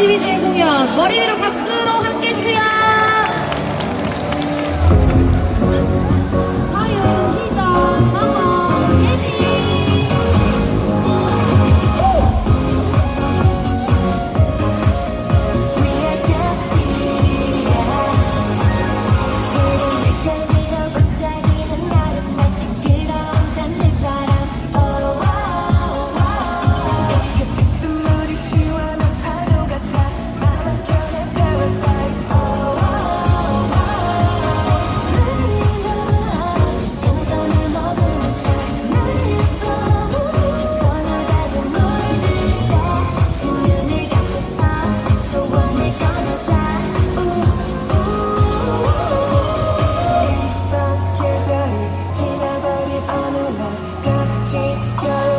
디비즈의 공연 머리 위로 박수로 함께 해주세요. Yes.